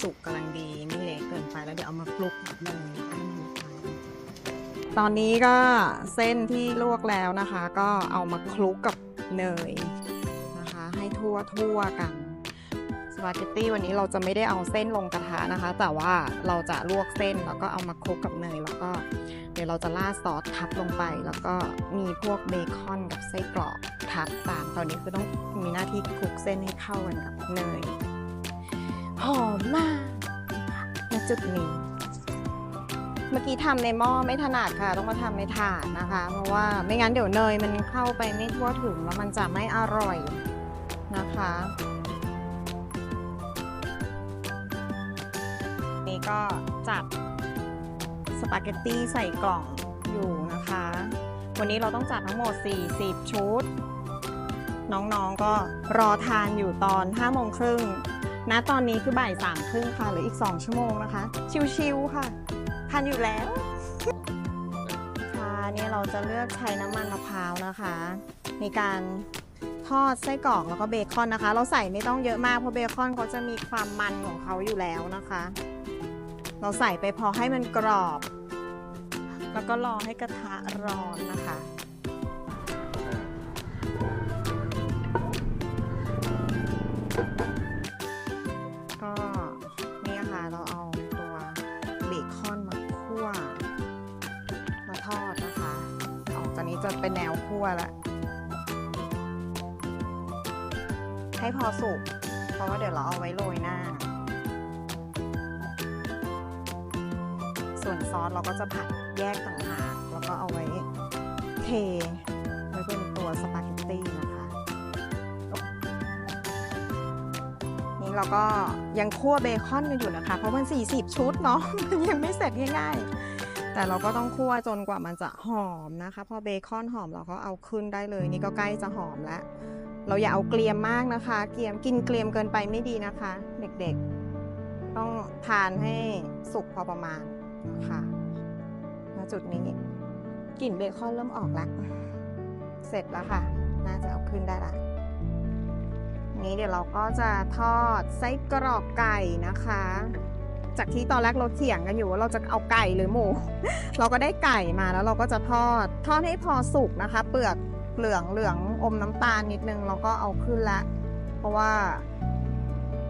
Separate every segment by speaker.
Speaker 1: สุกกำลังดีไม่เละเกินไปแล้วเดี๋ยวเอามาคลุกกันยให้มันละลายตอนนี้ก็เส้นที่ลวกแล้วนะคะ ก็เอามาคลุกกับเนยนะคะ ให้ทั่วทั่วๆกันสปาเกตตี้วันนี้เราจะไม่ได้เอาเส้นลงกระทะนะคะ แต่ว่าเราจะลวกเส้นแล้วก็เอามาคลุกกับเนย แล้วก็เดี๋ยวเราจะราดซอสทับลงไป แล้วก็มีพวกเบคอนกับไส้กรอกทับตามตอนนี้คือต้องมีหน้าที่คลุกเส้นให้เข้ากันกับเนย หอมมากณจุดนี้ เมื่อกี้ทำในหม้อไม่ถนัดค่ะ ต้องมาทำในถาดนะคะ เพราะว่าไม่งั้นเดี๋ยวเนยมันเข้าไปไม่ทั่วถึงแล้วมันจะไม่อร่อยนะคะนี่ก็จัดสปาเกตตี้ใส่กล่องอยู่นะคะ วันนี้เราต้องจัดทั้งหมด 40 ชุด น้องๆก็รอทานอยู่ตอน5โมงครึ่ง ณตอนนี้คือบ่ายสามครึ่งค่ะหรืออีก 2 ชั่วโมงนะคะ ชิวๆค่ะทานอยู่แล้ว ค่ะนี่เราจะเลือกใช้น้ำมันมะพร้าวนะคะ ในการทอดไส้กรอกแล้วก็เบคอนนะคะ เราใส่ไม่ต้องเยอะมาก เพราะเบคอนเขาจะมีความมันของเขาอยู่แล้วนะคะ เราใส่ไปพอให้มันกรอบ แล้วก็รอให้กระทะร้อนนะคะ จะเป็นแนวคั่วแล้วให้พอสุก เพราะว่าเดี๋ยวเราเอาไว้โรยหน้า ส่วนซอสเราก็จะผัดแยกต่างหากแล้วก็เอาไว้เทไว้เป็นตัวสปาเกตตี้นะคะ นี่เราก็ยังคั่วเบคอนกันอยู่นะคะ เพราะมัน 40 ชุดเนาะ มันยังไม่เสร็จง่ายๆ แต่เราก็ต้องคั่วจนกว่ามันจะหอมนะคะ พอเบคอนหอมเราก็เอาขึ้นได้เลย นี่ก็ใกล้จะหอมแล้ว เราอย่าเอาเกลียมมากนะคะ เกลียมกินเกลียมเกินไปไม่ดีนะคะ เด็กๆ ต้องทานให้สุกพอประมาณนะคะณจุดนี้กลิ่นเบคอนเริ่มออกแล้วเสร็จแล้วค่ะ น่าจะเอาขึ้นได้ละนี้เดี๋ยวเราก็จะทอดไส้กรอกไก่นะคะ จากที่ตอนแรกเราเถียงกันอยู่ว่าเราจะเอาไก่หรือหมู เราก็ได้ไก่มาแล้วเราก็จะทอด ทอดให้พอสุกนะคะ เปลือกเหลืองเหลืองอมน้ำตาลนิดนึงเราก็เอาขึ้นละ เพราะว่า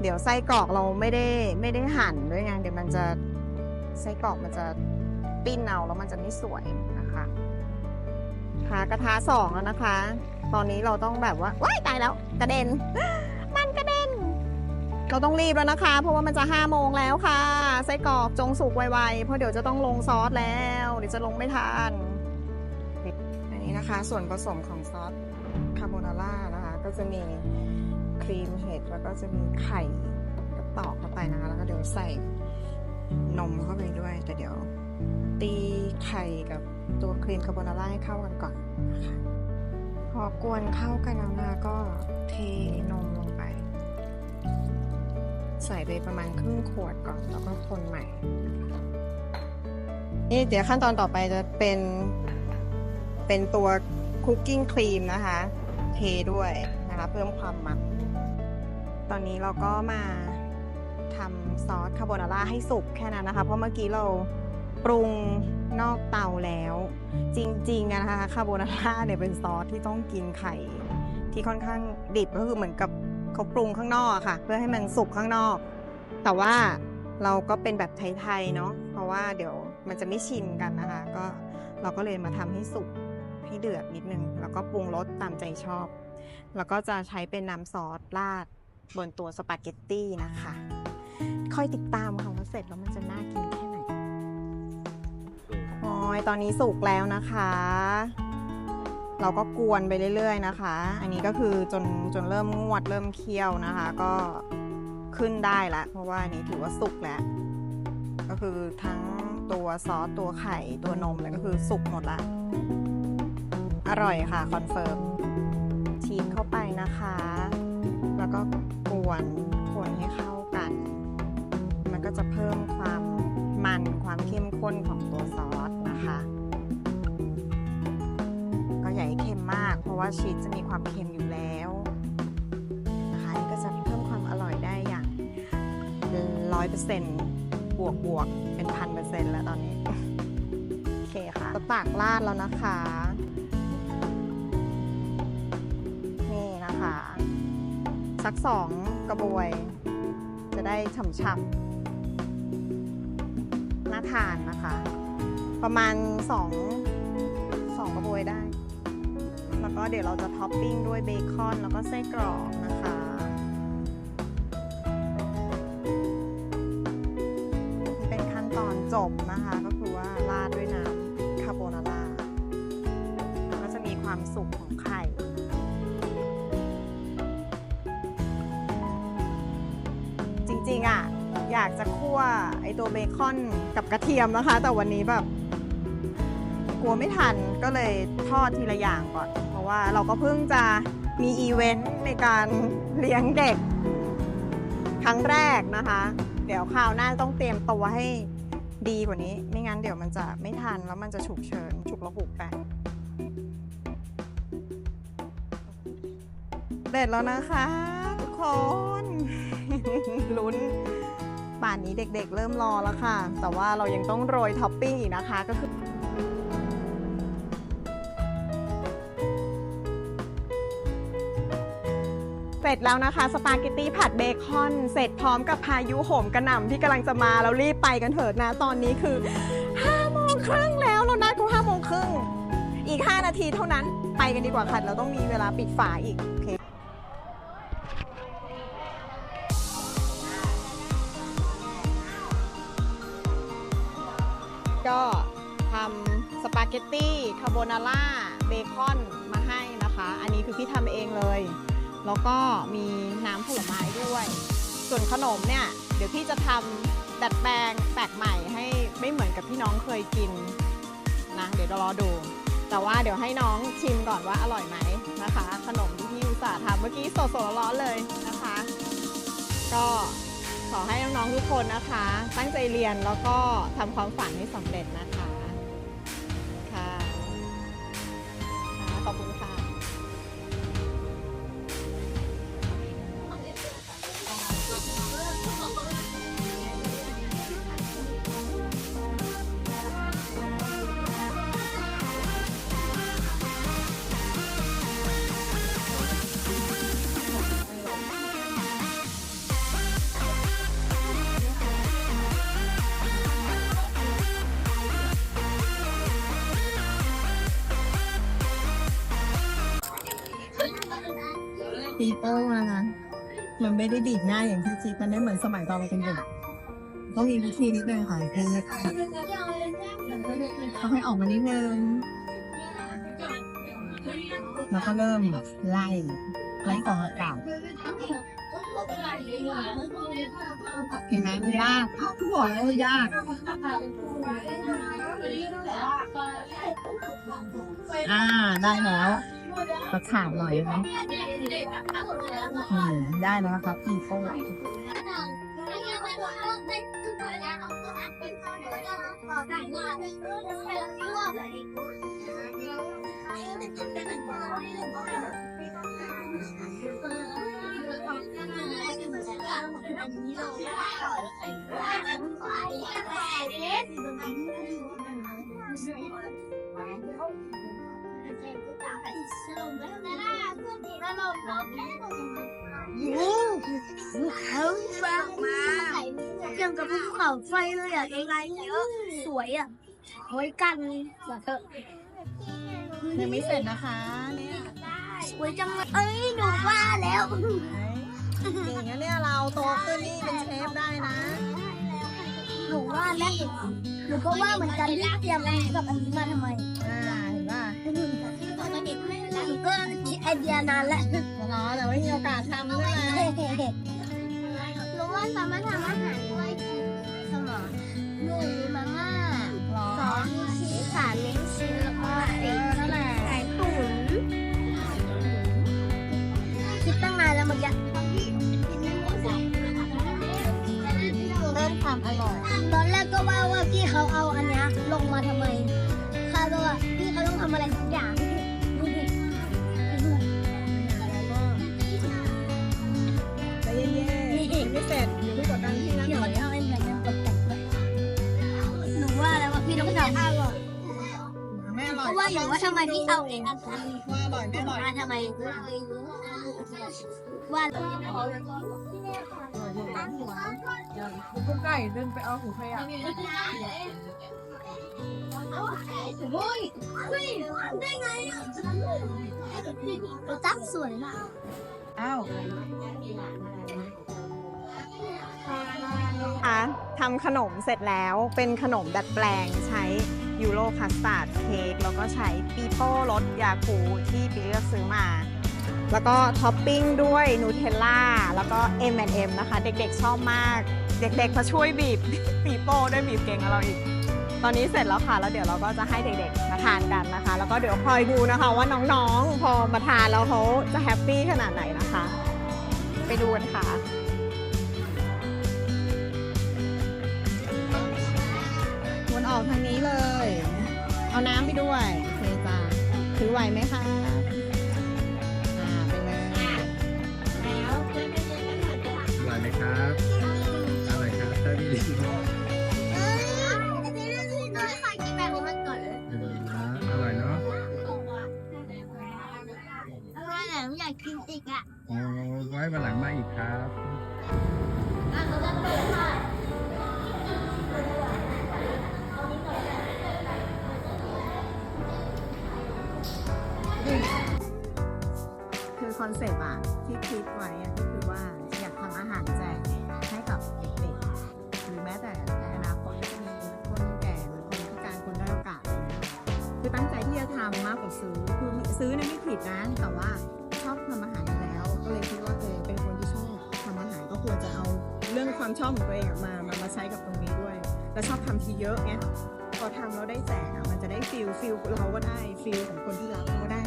Speaker 1: เดี๋ยวไส้กรอกเราไม่ได้ไม่ได้หั่นด้วยไงเดี๋ยวมันจะไส้กรอกมันจะปิ้นเอาแล้วมันจะไม่สวยนะคะค่ะกระทะสองแล้วนะคะ ตอนนี้เราต้องแบบว่าว้ายตายแล้วกระเด็น เราต้องรีบแล้วนะคะ เพราะว่ามันจะห้าโมงแล้วค่ะ ไส้กรอกจงสุกไวๆ เพราะเดี๋ยวจะต้องลงซอสแล้ว เดี๋ยวจะลงไม่ทัน อันนี้นะคะ ส่วนผสมของซอสคาโบนาร่านะคะ ก็จะมีครีมเห็ดแล้วก็จะมีไข่ก็ตอกเข้าไปนะคะ แล้วก็เดี๋ยวใส่นมเข้าไปด้วย แต่เดี๋ยวตีไข่กับตัวครีมคาโบนาร่าให้เข้ากันก่อนนะคะพอกวนเข้ากันแล้วนะก็เทนมลง ใส่ไปประมาณครึ่งขวดก่อนแล้วก็คนใหม่ นี่เดี๋ยวขั้นตอนต่อไปจะเป็น เป็นตัวคุกกิ้งครีมนะคะ เทด้วยนะคะ เพิ่มความมัน ตอนนี้เราก็มาทำซอสคาโบนาร่าให้สุกแค่นั้นนะคะ เพราะเมื่อกี้เราปรุงนอกเตาแล้ว จริงๆนะคะคาโบนาร่าเนี่ยเป็นซอสที่ต้องกินไข่ ที่ค่อนข้างดิบก็คือเหมือนกับ เขาปรุงข้างนอกค่ะ เพื่อให้มันสุกข้างนอก แต่ว่าเราก็เป็นแบบไทยๆเนาะเพราะว่าเดี๋ยวมันจะไม่ชินกันนะคะ ก็เราก็เลยมาทำให้สุกให้เดือดนิดนึง แล้วก็ปรุงรสตามใจชอบ แล้วก็จะใช้เป็นน้ำซอสราดบนตัวสปาเกตตี้นะคะ ค่อยติดตามค่ะว่าเสร็จแล้วมันจะน่ากินแค่ไหนโอ้ยตอนนี้สุกแล้วนะคะ เราก็กวนไปเรื่อยๆนะคะ อันนี้ก็คือจนจนเริ่มงวดเริ่มเคี่ยวนะคะ ก็ขึ้นได้ละเพราะว่าอันนี้ถือว่าสุกแล้ว ก็คือทั้งตัวซอสตัวไข่ตัวนมเลยก็คือสุกหมดละอร่อยค่ะคอนเฟิร์มชีสเข้าไปนะคะ แล้วก็กวนคนให้เข้ากัน มันก็จะเพิ่มความมันความเข้มข้นของตัวซอสนะคะะว่าชีสจะมีความเค็มอยู่แล้วนะคะนี่ก็จะเพิ่มความอร่อยได้อย่างลอยเปอร์เซ็นต์บวกบวกเป็นพันเปอร์เซ็นต์แล้วตอนนี้โอเคค่ะตากราดแล้วนะคะ นี่นะคะ สักสองกระบวย จะได้ฉ่ำๆน่าทานนะคะ ประมาณสองสองกระบวยได้ แล้วก็เดี๋ยวเราจะท็อปปิ้งด้วยเบคอนแล้วก็ไส้กรอกนะคะนี่เป็นขั้นตอนจบนะคะ ก็คือว่าราดด้วยน้ำคาโบนาร่าก็จะมีความสุกของไข่จริงๆอะอยากจะคั่วไอตัวเบคอนกับกระเทียมนะคะ แต่วันนี้แบบกลัวไม่ทันก็เลยทอดทีละอย่างก่อน ว่าเราก็เพิ่งจะมีอีเวนต์ในการเลี้ยงเด็ก ครั้งแรกนะคะ เดี๋ยวคราวหน้าต้องเตรียมตัวให้ดีกว่านี้ ไม่งั้นเดี๋ยวมันจะไม่ทันแล้วมันจะฉุกเฉินฉุกละหุกไปเด็ดแล้วนะคะทุกคนลุ้นป่านนี้เด็กๆเริ่มรอแล้วค่ะ แต่ว่าเรายังต้องโรยท็อปปิ้งอีกนะคะก็คือ เสร็จแล้วนะคะ สปาเกตตี้ผัดเบคอน เสร็จพร้อมกับพายุโหมกระหน่ำที่กำลังจะมาแล้วรีบไปกันเถิดนะ ตอนนี้คือ5โมงครึ่งแล้วเรานัดเขา5โมงครึ่งอีก 5 นาทีเท่านั้นไปกันดีกว่าค่ะ เราต้องมีเวลาปิดฝาอีกโอเคก็ทำสปาเกตตี้คาโบนาร่าเบคอนมาให้นะคะ อันนี้คือพี่ทำเองเลย แล้วก็มีน้ำผลไม้ด้วย ส่วนขนมเนี่ย เดี๋ยวพี่จะทำดัดแปลงแปลกใหม่ให้ไม่เหมือนกับที่น้องเคยกินนะเดี๋ยวรอดู แต่ว่าเดี๋ยวให้น้องชิมก่อนว่าอร่อยไหมนะคะ ขนมที่พี่อุตส่าห์ทำเมื่อกี้สดๆร้อนๆเลยนะคะ ก็ขอให้น้องๆทุกคนนะคะ ตั้งใจเรียนแล้วก็ทำความฝันให้สำเร็จนะคะ ปีโป้นะคะมันไม่ได้ดีดง่ายอย่างที่คิดมันไม่เหมือนสมัยตอนเราเป็นเด็กต้องมีวิธีนิดนึงค่ะคือเขาให้ออกมานิดนึงแล้วก็เริ่มไล่ไล่กองอากาศเห็นไหมมันยากทุกบอกแล้วว่ายากอ่าได้แล้ว กระถามหน่อยไหมอืมได้แล้วนะครับปีโป้
Speaker 2: เขาฟังมายังกับภูเขาไฟเลยอะยังไงเยอะสวยอะโอ้ยกันเดี๋ยวเถอะ
Speaker 1: ยังไม่เสร็จนะคะเนี่ย
Speaker 2: สวยจังเลยเอ้ยหนูว่าแล้ว
Speaker 1: เก่งนะเนี่ยเราโตขึ้นนี่เป็นเชฟได้นะ
Speaker 2: หนูว่าแล้วหนูก็ว่าเหมือนกันที่เตรียมอันนี้กับอันนี้มาทำไม
Speaker 1: อ่า เห็นป่ะ
Speaker 2: หนูก็คิดไอเดียนานแล้ว
Speaker 1: เนาะแต่ไม่มีโอกาสทำใช่ไหม
Speaker 2: หนูว่าสามารถทำอาหาร
Speaker 1: เพ
Speaker 2: ราะว่าอย่างว่าทำไมพี่เอาเองอันนี้
Speaker 1: ว่าอร่อยไม่อร่อย
Speaker 2: มาทำไมว่า
Speaker 3: คุณไก่เดินไปเอาหูขยะ
Speaker 2: โอ้ยเฮ้ยได้ไงอะตั๊กสวยมาก
Speaker 3: อ้าว
Speaker 1: คะทำขนมเสร็จแล้วเป็นขนมดัดแปลงใช้ ยูโรคัสตาร์ดเค้กแล้วก็ใช้ปีโป้รสยาคูที่ปีเลือกซื้อมา แล้วก็ท็อปปิ้งด้วยนูเทลล่าแล้วก็ M&M นะคะ เด็กๆชอบมาก เด็กๆมาช่วยบีบปีโป้ด้วยบีบเก่งกับเราอีก ตอนนี้เสร็จแล้วค่ะ แล้วเดี๋ยวเราก็จะให้เด็กๆมาทานกันนะคะ แล้วก็เดี๋ยวคอยดูนะคะ ว่าน้องๆ พอมาทานแล้วเขาจะแฮปปี้ขนาดไหนนะคะ ไปดูกันค่ะ ออกทางนี้เลย เอาน้ำไปด้วยโอเคจ้าถือไหวไหมคะอ่าไปเลย
Speaker 4: อร่อยไหมครับอร่อยครับถ้าพี่ลิง
Speaker 2: เอ้ยนี่นี่นี่ใส่กินแบบนี้มันก่อนเลย
Speaker 4: เอออร่อยเนาะ
Speaker 2: อะไรอะอยากกินอีกอะ
Speaker 4: โอ้ไว้วันหลังมาอีกครับ
Speaker 1: คอนเซปต์อะที่คิดไว้อะก็คือว่าอยากทำอาหารแจกให้กับเด็กๆหรือแม้แต่ในอนาคตก็จะมีคนแก่หรือคนพิการคนด้อยโอกาสอะไรเงี้ยคือตั้งใจที่จะทำมากกว่าซื้อคือซื้อเนี่ยไม่ผิดนะแต่ว่าชอบทำอาหารอยู่แล้ว ก็เลยคิดว่าเออเป็นคนที่ชอบทำอาหารก็ควรจะเอาเรื่องความชอบของตัวเองมามามาใช้กับตรงนี้ด้วย แล้วชอบทำทีเยอะไงพอทำแล้วได้แจกอะมันจะได้ฟิลฟิลเราก็ได้ฟิลของคนที่รับก็ได้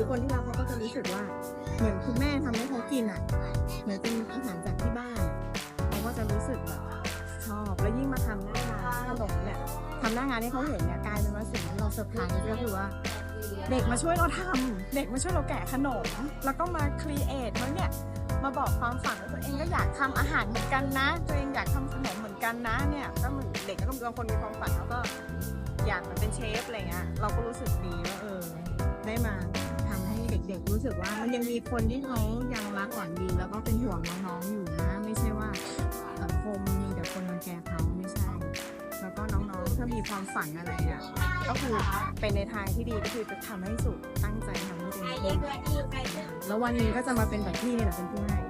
Speaker 1: คือคนที่รับเขาก็จะรู้สึกว่า เหมือนคุณแม่ทำให้เขากินอะ เหมือนเป็นอาหารจากที่บ้านเขาก็จะรู้สึกแบบชอบ แล้วยิ่งมาทำหน้างานขนมเนี่ยทำหน้างานให้เขาเห็นเนี่ยกลายเป็นว่าสิ่งที่เราเซอร์ไพรส์ก็คือว่า เด็กมาช่วยเราทำเด็กมาช่วยเราแกะขนม แล้วก็มาครีเอทแล้วเนี่ยมาบอกความฝันว่าตัวเองก็อยากทำอาหารเหมือนกันนะ ตัวเองอยากทำขนมเหมือนกันนะเนี่ยก็เหมือนเด็กก็บางคนมีความฝันแล้วก็อยากเหมือนเป็นเชฟอะไรเงี้ยเราก็รู้สึกดีว่าเออได้มา ด็กๆรู้สึกว่ามันยังมีคนที่เขายังรักหวังดีแล้วก็เป็นห่วงน้องๆอยู่นะ ไม่ใช่ว่าสังคมมีแต่คนรังแกเขาไม่ใช่ แล้วก็น้องๆถ้ามีความฝันอะไรอะก็คือเป็นในทางที่ดีก็คือจะทำให้สุดตั้งใจทำให้เต็มที่แล้ววันนี้ก็จะมาเป็นแบบพี่นี่แหละเป็นผู้ให้